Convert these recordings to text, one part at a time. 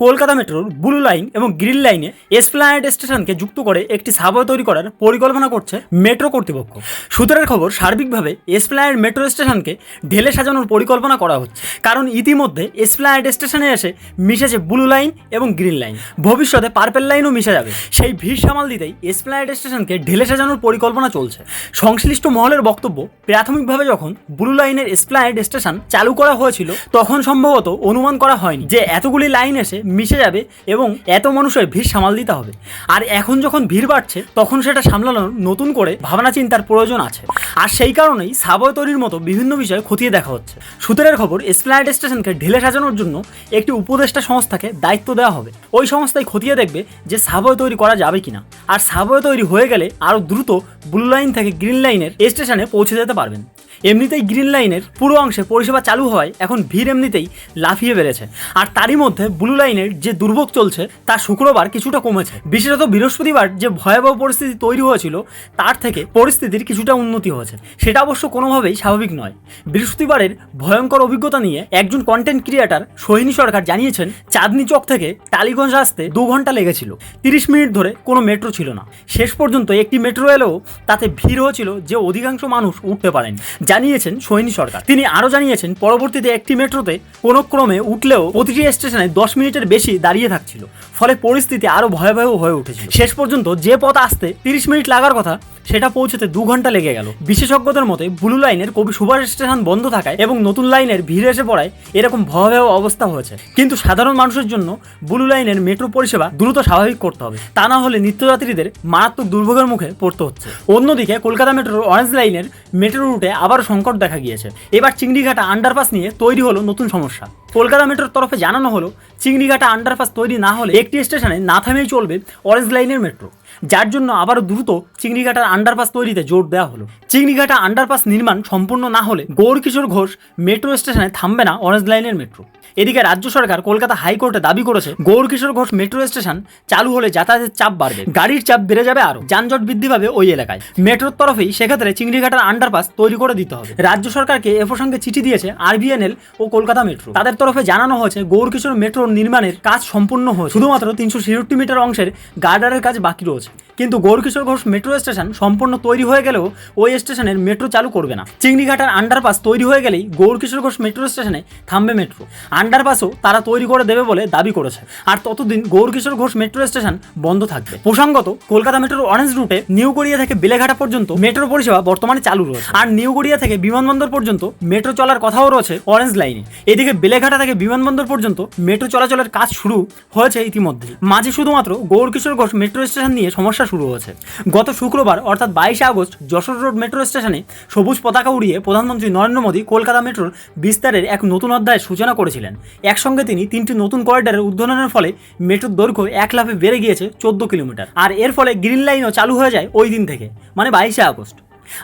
কলকাতা মেট্রোর blue line এবং green লাইনে এসপ্লানেড স্টেশনকে যুক্ত করে একটি সাবওয়ে তৈরি করার পরিকল্পনা করছে মেট্রো কর্তৃপক্ষ। সূত্রের খবর, সার্বিকভাবে এসপ্লানেড মেট্রো স্টেশনকে ঢেলে সাজানোর পরিকল্পনা করা হচ্ছে, কারণ ইতিমধ্যে এসপ্লানেড স্টেশনে এসে মিশেছে ব্লু লাইন এবং গ্রিন লাইন। ভবিষ্যতে পার্পেল লাইনও মিশে যাবে। সেই ভিড় সামাল দিতেই এসপ্লানেড স্টেশনকে ঢেলে সাজানোর পরিকল্পনা চলছে। সংশ্লিষ্ট মহলের বক্তব্য, প্রাথমিকভাবে যখন ব্লু লাইনের এসপ্লানেড স্টেশন চালু করা হয়েছিল, তখন সম্ভবত অনুমান করা হয়নি যে এতগুলি লাইন এসে মিশে যাবে এবং এত মানুষের ভিড় সামাল দিতে হবে। আর এখন যখন ভিড় বাড়ছে, তখন সেটা সামলানোর নতুন করে ভাবনা চিন্তার প্রয়োজন আছে। আর সেই কারণেই সাবওয়ে তৈরির মতো বিভিন্ন বিষয় খতিয়ে দেখা হচ্ছে। সূত্রের খবর এসপ্লানেড স্টেশনকে ঢেলে সাজানোর জন্য একটি উপদেষ্টা সংস্থাকে দায়িত্ব দেওয়া হবে। ওই সংস্থায় খতিয়ে দেখবে যে সাবওয়ে তৈরি করা যাবে কিনা। আর সাবওয়ে তৈরি হয়ে গেলে আরও দ্রুত ব্লু লাইন থেকে গ্রিন লাইনের স্টেশনে পৌঁছে যেতে পারবেন। এমনিতেই গ্রিন লাইনের পুরো অংশে পরিষেবা চালু হওয়ায় এখন ভিড় এমনিতেই লাফিয়ে বেড়েছে। আর তারই মধ্যে ব্লু লাইনের যে দুর্ভোগ চলছে, তা শুক্রবার কিছুটা কমেছে। বিশেষত বৃহস্পতিবার যে ভয়াবহ পরিস্থিতি তৈরি হয়েছিল, তার থেকে পরিস্থিতির কিছুটা উন্নতি হয়েছে। সেটা অবশ্য কোনোভাবেই স্বাভাবিক নয়। বৃহস্পতিবারের ভয়ঙ্কর অভিজ্ঞতা নিয়ে একজন কন্টেন্ট ক্রিয়েটার সোহিনী সরকার জানিয়েছেন, চাঁদনি চক থেকে টালিগঞ্জ আসতে দু ঘণ্টা লেগেছিল। তিরিশ মিনিট ধরে কোনো মেট্রো ছিল না। শেষ পর্যন্ত একটি মেট্রো এলেও তাতে ভিড় হয়েছিল যে অধিকাংশ মানুষ উঠতে পারেন। জানিয়েছেন সোহিনী সরকার। তিনি আরও জানিয়েছেন, পরবর্তীতে একটি মেট্রোতে কোনো ক্রমে উঠলেও প্রতিটি স্টেশনে দশ মিনিটের বেশি দাঁড়িয়ে থাকছিল। ফলে পরিস্থিতি আরও ভয়াবহ হয়ে উঠেছিল। শেষ পর্যন্ত যে পথ আসতে তিরিশ মিনিট লাগার কথা, সেটা পৌঁছতে দু ঘণ্টা লেগে গেল। বিশেষজ্ঞদের মতে, ব্লু লাইনের কবি সুভাষ স্টেশন বন্ধ থাকায় এবং নতুন লাইনের ভিড় এসে পড়ায় এরকম ভয়াবহ অবস্থা হয়েছে। কিন্তু সাধারণ মানুষের জন্য ব্লু লাইনের মেট্রো পরিষেবা দ্রুত স্বাভাবিক করতে হবে। তা না হলে নিত্যযাত্রীদের মারাত্মক দুর্ভোগের মুখে পড়তে হচ্ছে। অন্যদিকে কলকাতা মেট্রোর অরেঞ্জ লাইনের মেট্রো রুটে আবারও সংকট দেখা গিয়েছে। এবার চিংড়িঘাটা আন্ডারপাস নিয়ে তৈরি হলো নতুন সমস্যা। কলকাতা মেট্রোর তরফে জানানো হলো, চিংড়িঘাটা আন্ডারপাস তৈরি না হলে একটি স্টেশনে না থামেই চলবে অরেঞ্জ লাইনের মেট্রো। যার জন্য আবারও দ্রুত চিংড়িঘাটার আন্ডারপাস তৈরিতে জোর দেওয়া হলো। চিংড়িঘাটা আন্ডারপাস নির্মাণ সম্পূর্ণ না হলে গৌরকিশোর ঘোষ মেট্রো স্টেশনে থামবে না অরেঞ্জ লাইনের মেট্রো এদিকে রাজ্য সরকার কলকাতা হাইকোর্টে দাবি করেছে, গৌরকিশোর ঘোষ মেট্রো স্টেশন চালু হলে যাতায়াতের চাপ বাড়বে। গাড়ির চাপ বেড়ে যাবে আরও। যানজট বৃদ্ধি পাবে ওই এলাকায়। মেট্রোর তরফেই সেক্ষেত্রে চিংড়িঘাটার আন্ডারপাস তৈরি করে দিতে হবে। রাজ্য সরকারকে এ প্রসঙ্গে চিঠি দিয়েছে আরবিএনএল ও কলকাতা মেট্রো তাদের তরফে জানানো হয়েছে, গৌরকিশোর মেট্রোর নির্মাণের কাজ সম্পূর্ণ হয়েছে। শুধুমাত্র তিনশো ছেষট্টি মিটার অংশের গার্ডারের কাজ বাকি রয়েছে। হাফেজ কিন্তু গৌরকিশোর ঘোষ মেট্রো স্টেশন সম্পূর্ণ তৈরি হয়ে গেলেও ওই স্টেশনের মেট্রো চালু করবে না। চিংড়িঘাটার আন্ডারপাস তৈরি হয়ে গেলেই গৌরকিশোর ঘোষ মেট্রো স্টেশনে থামবে মেট্রো আন্ডারপাসও তারা তৈরি করে দেবে বলে দাবি করেছে। আর ততদিন গৌরকিশোর ঘোষ মেট্রো স্টেশন বন্ধ থাকবে। প্রসঙ্গত, কলকাতা মেট্রোর অরেঞ্জ রুটে নিউ গড়িয়া থেকে বেলেঘাটা পর্যন্ত মেট্রো পরিষেবা বর্তমানে চালু রয়েছে। আর নিউ গড়িয়া থেকে বিমানবন্দর পর্যন্ত মেট্রো চলার কথাও রয়েছে অরেঞ্জ লাইনে এদিকে বেলেঘাটা থেকে বিমানবন্দর পর্যন্ত মেট্রো চলাচলের কাজ শুরু হয়েছে ইতিমধ্যে মাঝে শুধুমাত্র গৌরকিশোর ঘোষ মেট্রো স্টেশন নিয়ে সমস্যা শুরু হয়েছে। গত শুক্রবার, অর্থাৎ বাইশে আগস্ট, যশোর রোড মেট্রো স্টেশনে সবুজ পতাকা উড়িয়ে প্রধানমন্ত্রী নরেন্দ্র মোদী কলকাতা মেট্রোর বিস্তারের এক নতুন অধ্যায়ের সূচনা করেছিলেন। একসঙ্গে তিনি তিনটি নতুন করিডরের উদ্বোধনের ফলে মেট্রোর দৈর্ঘ্য এক লাফে বেড়ে গিয়েছে চোদ্দ কিলোমিটার। আর এর ফলে গ্রিন লাইনও চালু হয়ে যায় ওই দিন থেকে মানে বাইশে আগস্ট।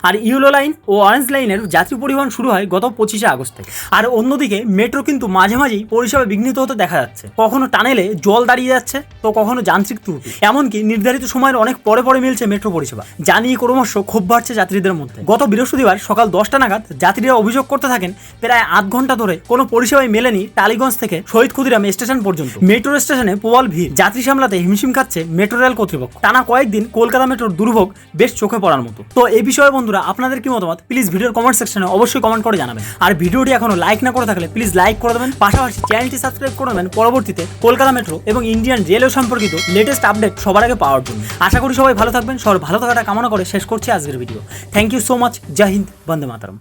আর ইউলো লাইন ও অরেঞ্জ লাইনের যাত্রী পরিবহন শুরু হয় গত পঁচিশে আগস্ট। থেকে আর অন্যদিকে মেট্রো কিন্তু মাঝে মাঝেই পরিষেবা বিঘ্নিত হতে দেখা যাচ্ছে। কখনো টানেলে জল দাঁড়িয়ে যাচ্ছে, তো কখনো যান্ত্রিক ত্রুটি। এমনকি নির্ধারিত সময়ের অনেক পরে পরে মিলছে মেট্রো পরিষেবা। যা নিয়ে ক্রমশ ক্ষোভ বাড়ছে যাত্রীদের মধ্যে। গত বৃহস্পতিবার সকাল দশটা নাগাদ যাত্রীরা অভিযোগ করতে থাকেন, প্রায় আধ ঘণ্টা ধরে কোনো পরিষেবাই মেলেনি টালিগঞ্জ থেকে শহীদ ক্ষুদিরাম স্টেশন পর্যন্ত। মেট্রো স্টেশনে প্রবল ভিড়। যাত্রী সামলাতে হিমশিম খাচ্ছে মেট্রো রেল কর্তৃপক্ষ। টানা কয়েকদিন কলকাতা মেট্রোর দুর্ভোগ বেশ চোখে পড়ার মতো। তো এই বিষয়ে বন্ধুরা, আপনাদের কি মতামত? প্লিজ ভিডিওর কমেন্ট সেকশনে অবশ্যই কমেন্ট করে জানাবেন। আর ভিডিওটি এখনও লাইক না করে থাকলে প্লিজ লাইক করে দেবেন। পাশাপাশি চ্যানেলটি সাবস্ক্রাইব করে দেবেন পরবর্তীতে কলকাতা মেট্রো এবং ইন্ডিয়ান রেলওয়ে সম্পর্কিত লেটেস্ট আপডেট সবার আগে পাওয়ার জন্য। আশা করি সবাই ভালো থাকবেন, সবার ভালো থাকাটা কামনা করে শেষ করছি আজকের video thank you so much জয় হিন্দ, বন্দে মাতারম।